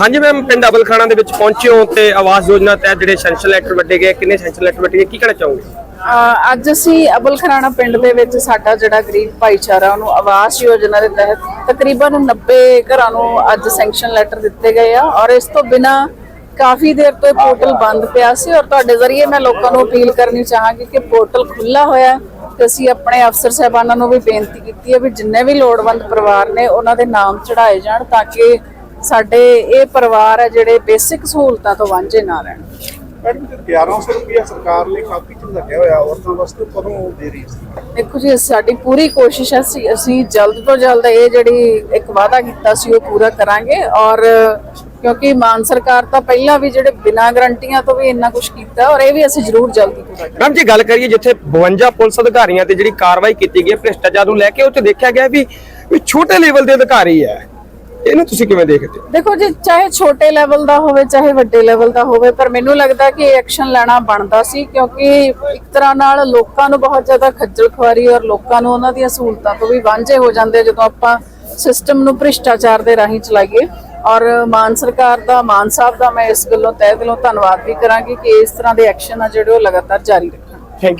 ਹਾਂਜੀ ਮੈਮ ਪਿੰਡ ਅਬਲਖਾਣਾ ਦੇ ਵਿੱਚ ਪਹੁੰਚੇ ਹੋ ਤੇ ਆਵਾਸ ਯੋਜਨਾ ਤਹਿਤ ਜਿਹੜੇ ਸੈਂਕਸ਼ਨ ਲੈਟਰ ਵੱਡੇ ਗਏ, ਕਿੰਨੇ ਸੈਂਕਸ਼ਨ ਲੈਟਰ ਵੱਡੇ ਗਏ, ਕੀ ਕਹਿਣਾ ਚਾਹੋਗੇ? ਅੱਜ ਅਸੀਂ ਅਬਲ ਪਿੰਡ ਦੇ ਵਿੱਚ ਸਾਡਾ ਜਿਹੜਾ ਗਰੀਬ ਭਾਈਚਾਰਾ, ਉਹਨੂੰ ਆਵਾਸ ਯੋਜਨਾ ਦੇ ਤਹਿਤ ਤਕਰੀਬਨ 90 ਘਰਾਂ ਨੂੰ ਅੱਜ ਸੈਂਕਸ਼ਨ ਲੈਟਰ ਦਿੱਤੇ ਗਏ ਆ ਔਰ ਇਸ ਤੋਂ ਬਿਨਾ ਕਾਫੀ ਦੇਰ ਤੋਂ ਪੋਰਟਲ ਬੰਦ ਪਿਆ ਸੀ ਔਰ ਤੁਹਾਡੇ ਜ਼ਰੀਏ ਮੈਂ ਲੋਕਾਂ ਨੂੰ ਅਪੀਲ ਕਰਨੀ ਚਾਹਾਂਗੀ ਕਿ ਪੋਰਟਲ ਖੁੱਲਾ ਹੋਇਆ ਤੇ ਅਸੀਂ ਆਪਣੇ ਅਫਸਰ ਸਾਹਿਬਾਨਾਂ ਨੂੰ ਵੀ ਬੇਨਤੀ ਕੀਤੀ ਹੈ ਵੀ ਜਿੰਨੇ ਵੀ ਲੋੜਵੰਦ ਪਰਿਵਾਰ ਨੇ ਉਹਨਾਂ ਦੇ ਨਾਮ ਚੜਾਏ ਜਾਣ ਤਾਂ ਕਿ ਸਾਡੇ ਇਹ ਪਰਿਵਾਰ ਹੈ ਜਿਹੜੇ ਬੇਸਿਕ ਸਹੂਲਤਾਂ ਤੋਂ ਵਾਂਝੇ ਨਾ ਰਹਿਣ। ਮੈਡਮ ਜੀ 1100 ਰੁਪਇਆ ਸਰਕਾਰ ਨੇ ਕਾਪੀ ਚ ਲੱਗਿਆ ਹੋਇਆ ਔਰਤਾਂ ਵਾਸਤੇ ਕਦੋਂ ਦੇ ਰਹੀ ਸੀ? ਦੇਖੋ ਜੀ ਸਾਡੀ ਪੂਰੀ ਕੋਸ਼ਿਸ਼ ਹੈ ਅਸੀਂ ਅਸੀਂ ਜਲਦ ਤੋਂ ਜਲਦ ਇਹ ਜਿਹੜੀ ਇੱਕ ਵਾਅਦਾ ਕੀਤਾ ਸੀ ਉਹ ਪੂਰਾ ਕਰਾਂਗੇ। ਔਰ ਕਿਉਂਕਿ ਮਾਨ ਸਰਕਾਰ ਤਾਂ ਪਹਿਲਾਂ ਵੀ ਜਿਹੜੇ ਬਿਨਾਂ ਗਰੰਟੀਆਂ ਤੋਂ ਵੀ ਇੰਨਾ ਕੁਝ ਕੀਤਾ ਔਰ ਇਹ ਵੀ ਅਸੀਂ ਜ਼ਰੂਰ ਜਲਦੀ ਪੂਰਾ ਕਰਾਂਗੇ। ਮੈਮ ਜੇ ਗੱਲ ਕਰੀਏ ਜਿੱਥੇ 52 ਪੁਲਿਸ ਅਧਿਕਾਰੀਆਂ ਤੇ ਜਿਹੜੀ ਕਾਰਵਾਈ ਕੀਤੀ ਗਈ ਹੈ ਭ੍ਰਿਸ਼ਟਾਚਾਰ ਨੂੰ ਲੈ ਕੇ ਉੱਥੇ ਦੇਖਿਆ ਗਿਆ ਵੀ ਵੀ ਛੋਟੇ ਲੈਵਲ ਦੇ ਅਧਿਕਾਰੀ ਹੈ। ਇਹਨੂੰ ਤੁਸੀਂ ਕਿਵੇਂ ਦੇਖਦੇ ਹੋ? ਦੇਖੋ ਜੀ ਚਾਹੇ ਛੋਟੇ ਲੈਵਲ ਦਾ ਹੋਵੇ ਚਾਹੇ ਵੱਡੇ ਲੈਵਲ ਦਾ ਹੋਵੇ ਪਰ ਮੈਨੂੰ ਲੱਗਦਾ ਕਿ ਐਕਸ਼ਨ ਲੈਣਾ ਬਣਦਾ ਸੀ ਕਿਉਂਕਿ ਇੱਕ ਤਰ੍ਹਾਂ ਨਾਲ ਲੋਕਾਂ ਨੂੰ ਬਹੁਤ ਜ਼ਿਆਦਾ ਖੱਜਲ ਖੁਆਰੀ ਔਰ ਲੋਕਾਂ ਨੂੰ ਉਹਨਾਂ ਦੀਆਂ ਸਹੂਲਤਾਂ ਤੋਂ ਵੀ ਵਾਂਝੇ ਹੋ ਜਾਂਦੇ ਜਦੋਂ ਆਪਾਂ ਸਿਸਟਮ ਨੂੰ ਭ੍ਰਿਸ਼ਟਾਚਾਰ ਦੇ ਰਾਹੀਂ ਚਲਾਈਏ। ਔਰ ਮਾਨ ਸਰਕਾਰ ਦਾ ਮਾਨ ਸਾਹਿਬ ਦਾ ਮੈਂ ਇਸ ਗੱਲੋਂ ਤਹਿ ਦਿਲੋਂ ਧੰਨਵਾਦ ਵੀ ਕਰਾਂਗੀ ਕਿ ਇਸ ਤਰ੍ਹਾਂ ਦੇ ਐਕਸ਼ਨ ਆ ਜਿਹੜੇ ਉਹ ਲਗਾਤਾਰ ਜਾਰੀ ਰੱਖਣ। Thank you